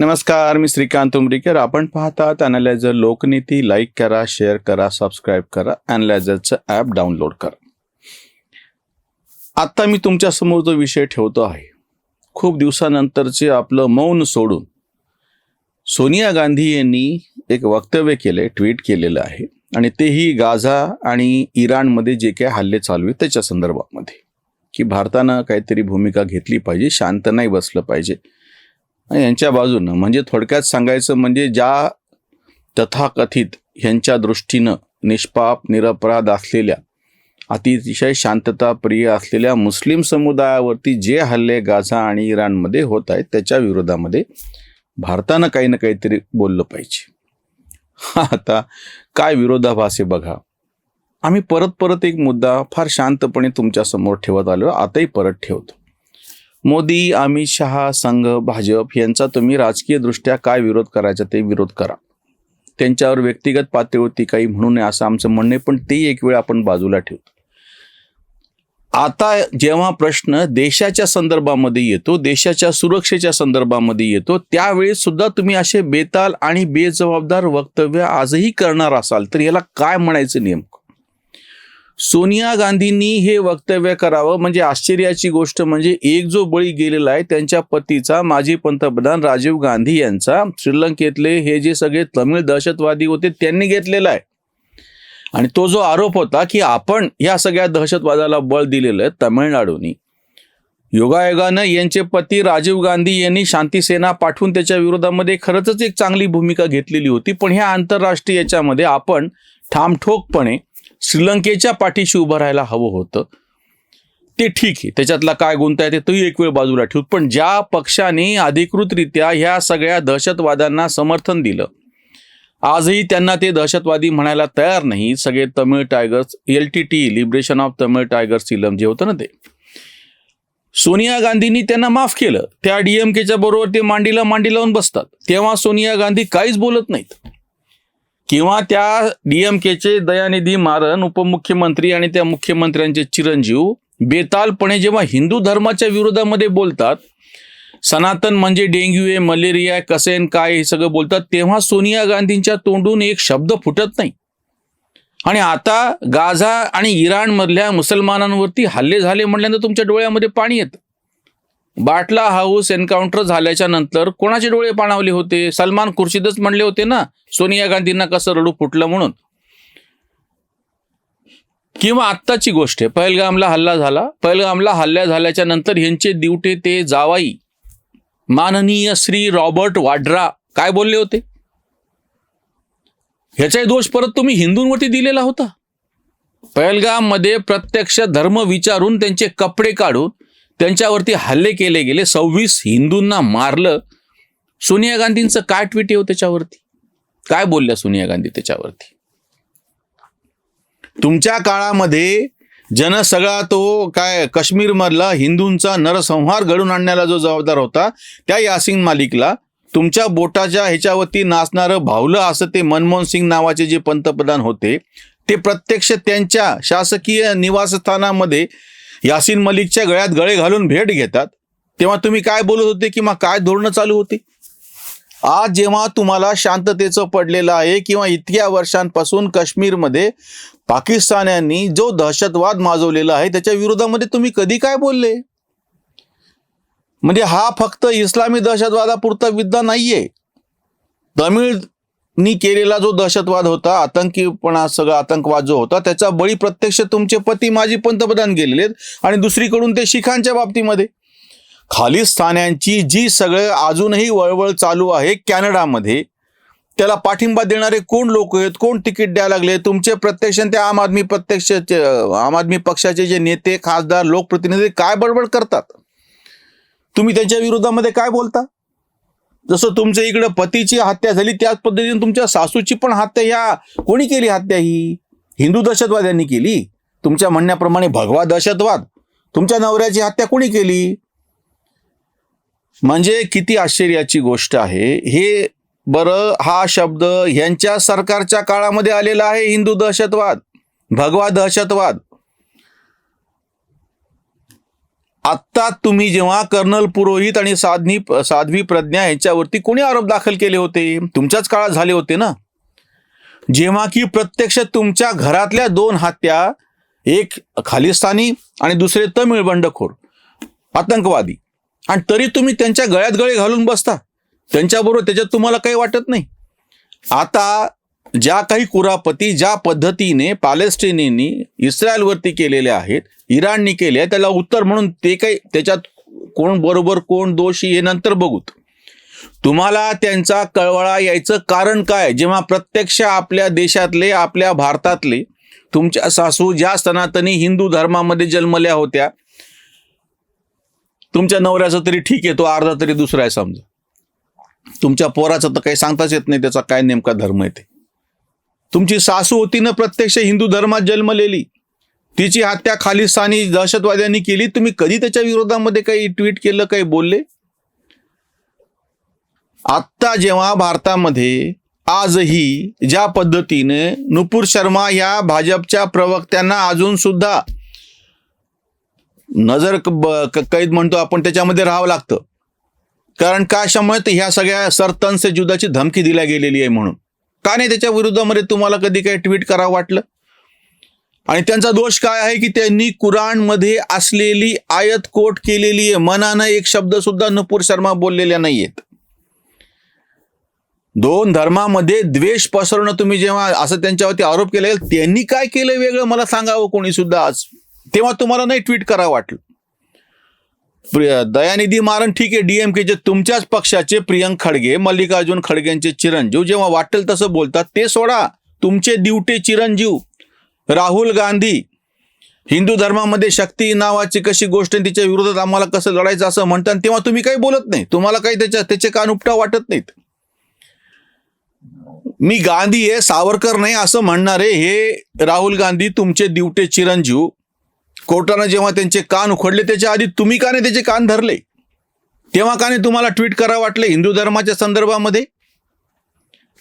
नमस्कार मी श्रीकांत उमरीकर. आपण पाहतात अनालायझर लोकनीती लाईक करा शेअर करा सबस्क्राईब करा अनालायझरचं ॲप डाउनलोड करा. आत्ता मी तुमच्यासमोर जो विषय ठेवतो आहे खूप दिवसानंतरचे आपलं मौन सोडून सोनिया गांधी यांनी एक वक्तव्य केले ट्विट केलेलं आहे. आणि तेही गाझा आणि इराणमध्ये जे काही हल्ले चालू आहेत त्याच्या संदर्भामध्ये. की भारतानं काहीतरी भूमिका घेतली पाहिजे शांत नाही बसलं पाहिजे. यांच्या बाजूनं म्हणजे थोडक्यात सांगायचं म्हणजे ज्या तथाकथित ह्यांच्या दृष्टीनं निष्पाप निरपराध असलेल्या अतिशय शांतताप्रिय असलेल्या मुस्लिम समुदायावरती जे हल्ले गाझा आणि इराणमध्ये होत आहेत त्याच्या विरोधामध्ये भारतानं काही ना काहीतरी बोललं पाहिजे. हा आता काय विरोधाभास आहे बघा. आम्ही परत परत एक मुद्दा फार शांतपणे तुमच्यासमोर ठेवत आलो आताही परत ठेवतो. मोदी अमित शहा संघ भाजप यांचा तुम्ही राजकीय दृष्ट्या काय विरोध करायचा ते विरोध करा. त्यांच्यावर व्यक्तिगत पातळीवरती काही म्हणू नये असं आमचं म्हणणं आहे पण ते एक वेळ आपण बाजूला ठेवतो आता जेव्हा प्रश्न देशाच्या संदर्भामध्ये येतो देशाच्या सुरक्षेच्या संदर्भामध्ये येतो त्यावेळी सुद्धा तुम्ही असे बेताल आणि बेजबाबदार वक्तव्य आजही करणार असाल तर याला काय म्हणायचं नेमकं? सोनिया गांधींनी हे वक्तव्य करावं. म्हणजे आश्चर्याची गोष्ट म्हणजे एक जो बळी गेलेला आहे त्यांच्या पतीचा माजी पंतप्रधान राजीव गांधी यांचा. श्रीलंकेतले हे जे सगळे तमिळ दहशतवादी होते त्यांनी घेतलेला आहे. आणि तो जो आरोप होता की आपण या सगळ्या दहशतवादाला बळ दिलेलं आहे तमिळनाडूनी. योगायोगानं यांचे पती राजीव गांधी यांनी शांती सेना पाठवून त्याच्या विरोधामध्ये खरंच एक चांगली भूमिका घेतलेली होती. पण ह्या आंतरराष्ट्रीय याच्यामध्ये आपण ठामठोकपणे श्रीलंकेच्या पाठीशी उभं राहायला हवं होतं. ते ठीक आहे. त्याच्यातला काय गुंता आहे ते तोही एक वेळ बाजूला ठेवू. पण ज्या पक्षाने अधिकृतरित्या ह्या सगळ्या दहशतवाद्यांना समर्थन दिलं आजही त्यांना ते दहशतवादी म्हणायला तयार नाही. सगळे Tamil Tigers L T T Liberation of Tamil Tigers Eelam जे होतं ना ते. सोनिया गांधींनी त्यांना माफ केलं. त्या डीएमकेच्या बरोबर ते मांडीला मांडी लावून बसतात. तेव्हा सोनिया गांधी काहीच बोलत नाहीत. किंवा त्या डीएमकेचे दयानिधी मारन उपमुख्यमंत्री आणि त्या मुख्यमंत्र्यांचे चिरंजीव बेतालपणे जेव्हा हिंदू धर्माच्या विरोधामध्ये बोलतात सनातन म्हणजे डेंग्यू आहे मलेरिया आहे कसेन काय हे सगळं बोलतात तेव्हा सोनिया गांधींच्या तोंडून एक शब्द फुटत नाही. आणि आता गाझा आणि इराणमधल्या मुसलमानांवरती हल्ले झाले म्हटल्यानंतर तुमच्या डोळ्यामध्ये पाणी येतं. बाटला हाऊस एन्काउंटर झाल्याच्यानंतर कोणाचे डोळे पाणावले होते? सलमान खुर्शीदच म्हणले होते ना सोनिया गांधींना कसं रडू फुटलं म्हणून. किंवा आत्ताची गोष्ट आहे पहलगामला हल्ला झाला. पहलगामला हल्ला झाल्याच्यानंतर ह्यांचे दिवटे ते जावाई. माननीय श्री रॉबर्ट वाड्रा काय बोलले होते? ह्याचाही दोष परत तुम्ही हिंदूंवरती दिलेला होता. पहलगाममध्ये प्रत्यक्ष धर्म विचारून त्यांचे कपडे काढून त्यांच्यावरती हल्ले केले गेले. सव्वीस हिंदूंना मारलं. सोनिया गांधींचं काय ट्विट येऊ हो त्याच्यावरती? काय बोलल्या सोनिया गांधी त्याच्यावरती? तुमच्या काळामध्ये जन सगळा तो काय काश्मीरमधला हिंदूंचा नरसंहार घडून आणण्याला जो जबाबदार होता त्या यासिन मालिकला तुमच्या बोटाच्या ह्याच्यावरती नाचणारं भावलं असं ते मनमोहन सिंग नावाचे जे पंतप्रधान होते ते प्रत्यक्ष त्यांच्या शासकीय निवासस्थानामध्ये यासिन मलिकच्या गळ्यात गळे घालून भेट घेतात तेव्हा तुम्ही काय बोलत होते किंवा काय धोरणं चालू होती? आज जेव्हा तुम्हाला शांततेचं पडलेलं आहे किंवा इतक्या वर्षांपासून काश्मीरमध्ये पाकिस्तान्यांनी जो दहशतवाद माजवलेला आहे त्याच्या विरोधामध्ये तुम्ही कधी काय बोलले? म्हणजे हा फक्त इस्लामी दहशतवादापुरता विद्या नाहीये. नी केलेला जो दहशतवाद होता आतंकीपणा सगळा आतंकवाद जो होता त्याचा बळी प्रत्यक्ष तुमचे पती माजी पंतप्रधान गेलेले आहेत आणि दुसरीकडून ते शिखांच्या बाबतीमध्ये. खालिस्तान्यांची जी सगळं अजूनही वळवळ चालू आहे कॅनडामध्ये त्याला पाठिंबा देणारे कोण लोक आहेत कोण तिकीट द्यायला लागले तुमचे प्रत्यक्ष ते आम आदमी प्रत्यक्ष आम आदमी पक्षाचे जे नेते खासदार लोकप्रतिनिधी काय बडबड करतात? तुम्ही त्यांच्या विरोधामध्ये काय बोलता? जसं तुमच्या इकडं पतीची हत्या झाली त्याच पद्धतीने तुमच्या सासूची पण हत्या ह्या कोणी केली हत्या ही? हिंदू दहशतवाद्यांनी केली. तुमच्या म्हणण्याप्रमाणे भगवा दहशतवाद. तुमच्या नवऱ्याची हत्या कोणी केली? म्हणजे किती आश्चर्याची गोष्ट आहे. हे बरं हा शब्द ह्यांच्या सरकारच्या काळामध्ये आलेला आहे हिंदू दहशतवाद. भगवा दहशतवाद. आत्ता तुम्ही जेव्हा कर्नल पुरोहित आणि साधनी साध्वी प्रज्ञा यांच्यावरती कोणी आरोप दाखल केले होते? तुमच्याच काळात झाले होते ना? जेव्हा की प्रत्यक्ष तुमच्या घरातल्या दोन हत्या एक खालिस्तानी आणि दुसरे तमिळ बंडखोर आतंकवादी. आणि तरी तुम्ही त्यांच्या गळ्यात गळे घालून बसता. त्यांच्याबरोबर त्याच्यात तुम्हाला काही वाटत नाही. आता ज्या काही कुरापती ज्या पद्धतीने पॅलेस्टिनींनी इस्रायलवरती केलेले आहेत इराणनी केले त्याला उत्तर म्हणून ते काही त्याच्यात कोण बरोबर कोण दोषी हे नंतर बघूत तुम्हाला त्यांचा कळवळा यायचं कारण काय? जेव्हा प्रत्यक्ष आपल्या देशातले आपल्या भारतातले तुमच्या सासू ज्या सनातनी हिंदू धर्मामध्ये जन्मल्या होत्या तुमच्या नवऱ्याचं तरी ठीक आहे तो अर्धा तरी दुसरा आहे समजा. तुमच्या पोराचं तर काही सांगताच येत नाही त्याचा काय नेमका धर्म आहे ते? तुमची सासू होती ना प्रत्यक्ष हिंदू धर्मात जन्मलेली. तिची हत्या खालिस्तानी दहशतवाद्यांनी केली. तुम्ही कधी त्याच्या विरोधामध्ये काही ट्विट केलं काही बोलले? आत्ता जेव्हा भारतामध्ये आजही ज्या पद्धतीने नुपूर शर्मा या भाजपच्या प्रवक्त्यांना अजून सुद्धा नजर क- कैद म्हणतो आपण त्याच्यामध्ये राहावं लागतं. कारण का शमत ह्या सगळ्या सरतनसे जुदाची धमकी दिल्या गेलेली आहे म्हणून. का नाही त्याच्या विरुद्धामध्ये तुम्हाला कधी काही ट्विट करावं वाटलं? आणि त्यांचा दोष काय आहे की त्यांनी कुराणमध्ये असलेली आयत कोट केलेली आहे. मनानं एक शब्द सुद्धा नुपूर शर्मा बोललेल्या नाहीयेत. दोन धर्मामध्ये द्वेष पसरवणं तुम्ही जेव्हा असं त्यांच्यावरती आरोप केले त्यांनी काय केलं वेगळं? मला सांगावं कोणी सुद्धा आज. तेव्हा तुम्हाला नाही ट्विट करावं वाटलं. दयानिधी मारन ठीक आहे डीएमकेचे तुमच्याच पक्षाचे प्रियंक खडगे मल्लिकार्जुन खडगेंचे चिरंजीव. जेव्हा वाटेल तसं बोलतात ते सोडा. तुमचे दिवटे चिरंजीव. राहुल गांधी हिंदू धर्मामध्ये शक्ती नावाची कशी गोष्ट आहे, तिच्या विरोधात आम्हाला कसं लढायचं असं म्हणतात तेव्हा तुम्ही काही बोलत नाही. तुम्हाला काही त्याच्या त्याचे कान उपटा वाटत नाहीत. मी गांधी आहे सावरकर नाही असं म्हणणारे हे राहुल गांधी तुमचे दिवटे चिरंजीव कोर्टानं जेव्हा त्यांचे कान उखडले त्याच्या आधी तुम्ही का नाही त्याचे कान धरले? तेव्हा का नाही तुम्हाला ट्विट करा वाटले हिंदू धर्माच्या संदर्भामध्ये?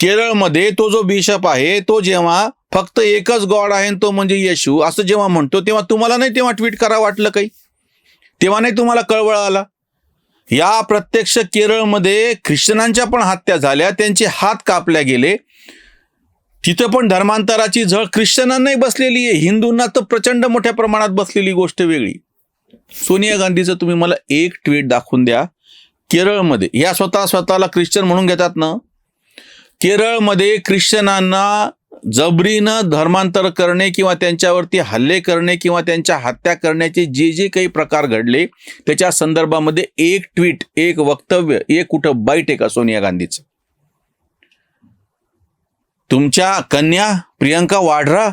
केरळमध्ये तो जो बिशप आहे तो जेव्हा फक्त एकच गॉड आहे आणि तो म्हणजे येशू असं जेव्हा म्हणतो तेव्हा तुम्हाला नाही तेव्हा ट्विट करा वाटलं काही? तेव्हा नाही तुम्हाला कळवळ आला? या प्रत्यक्ष केरळमध्ये ख्रिश्चनांच्या पण हत्या झाल्या त्यांचे हात कापल्या गेले तिथं पण धर्मांतराची झळ ख्रिश्चनांनाही बसलेली आहे. हिंदूंना तर प्रचंड मोठ्या प्रमाणात बसलेली गोष्ट वेगळी. सोनिया गांधीचं तुम्ही मला एक ट्विट दाखवून द्या. केरळमध्ये या स्वतः स्वतःला ख्रिश्चन म्हणून घेतात ना? केरळमध्ये ख्रिश्चनांना जबरीनं धर्मांतर करणे किंवा त्यांच्यावरती हल्ले करणे किंवा त्यांच्या हत्या करण्याचे जे जे काही प्रकार घडले त्याच्या संदर्भामध्ये एक ट्विट एक वक्तव्य एक कुठं बाईट आहे का सोनिया गांधीचं? तुमच्या कन्या प्रियंका वाड्रा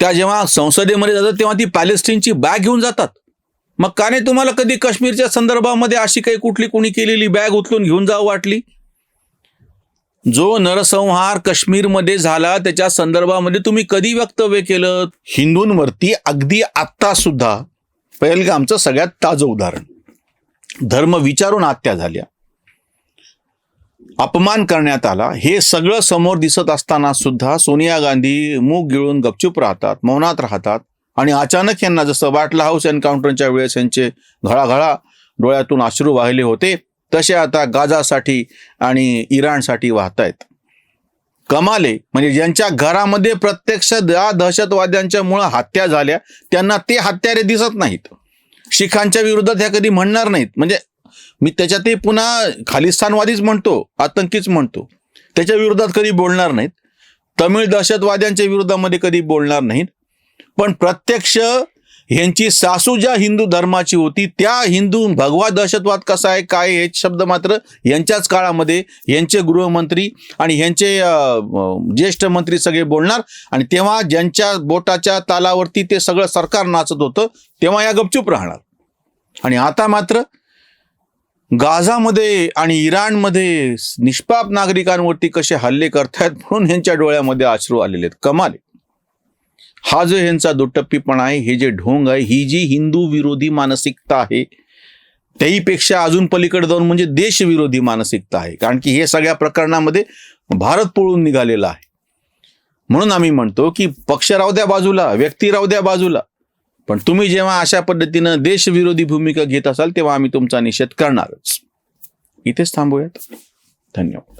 त्या जेव्हा संसदेमध्ये जातात तेव्हा ती पॅलेस्टीनची बॅग घेऊन जातात. मग का नाही तुम्हाला कधी काश्मीरच्या संदर्भामध्ये अशी काही कुठली कोणी केलेली बॅग उचलून घेऊन जावं वाटली? जो नरसंहार काश्मीरमध्ये झाला त्याच्या संदर्भामध्ये तुम्ही कधी वक्तव्य केलं? हिंदूंवरती अगदी आत्ता सुद्धा पहिलगामचं सगळ्यात ताजं उदाहरण धर्म विचारून हत्या झाल्या. अपमान करण्यात आला. हे सगळं समोर दिसत असताना सुद्धा सोनिया गांधी मूग गिळून गपचूप राहतात मौनात राहतात आणि अचानक यांना जसं बाटला हाऊस एन्काउंटरच्या वेळेस यांचे घळाघळा डोळ्यातून अश्रू वाहिले होते तसे आता गाझासाठी आणि इराणसाठी वाहत आहेत कमाले म्हणजे ज्यांच्या घरामध्ये प्रत्यक्ष या दहशतवाद्यांच्या मुळे हत्या झाल्या त्यांना ते हत्यारे दिसत नाहीत. शिखांच्या विरोधात ह्या कधी म्हणणार नाहीत. म्हणजे मी त्याच्यातही पुन्हा खालिस्तानवादीच म्हणतो आतंकीच म्हणतो. त्याच्या विरोधात कधी बोलणार नाहीत. तमिळ दहशतवाद्यांच्या विरोधामध्ये कधी बोलणार नाहीत. पण प्रत्यक्ष ह्यांची सासू ज्या हिंदू धर्माची होती त्या हिंदू भगवा दहशतवाद कसा आहे काय हे शब्द मात्र यांच्याच काळामध्ये यांचे गृहमंत्री आणि ह्यांचे ज्येष्ठ मंत्री सगळे बोलणार. आणि तेव्हा ज्यांच्या बोटाच्या तालावरती ते सगळं सरकार नाचत होतं तेव्हा या गपचूप राहणार. आणि आता मात्र गाझामध्ये आणि इराणमध्ये निष्पाप नागरिकांवरती कसे हल्ले करतायत म्हणून ह्यांच्या डोळ्यामध्ये अश्रू आलेले आहेत. कमाल हा जो ह्यांचा दुटप्पीपणा आहे हे जे ढोंग आहे ही जी हिंदू विरोधी मानसिकता आहे त्याहीपेक्षा अजून पलीकडे जाऊन म्हणजे देशविरोधी मानसिकता आहे. कारण की हे सगळ्या प्रकरणामध्ये भारत पळून निघालेला आहे. म्हणून आम्ही म्हणतो की पक्ष राहू द्या बाजूला व्यक्ती राहू द्या बाजूला. पण तुम्ही जेव्हा अशा पद्धतीनं देशविरोधी भूमिका घेत असाल तेव्हा आम्ही तुमचा निषेध करणारच. इथेच थांबूयात. धन्यवाद.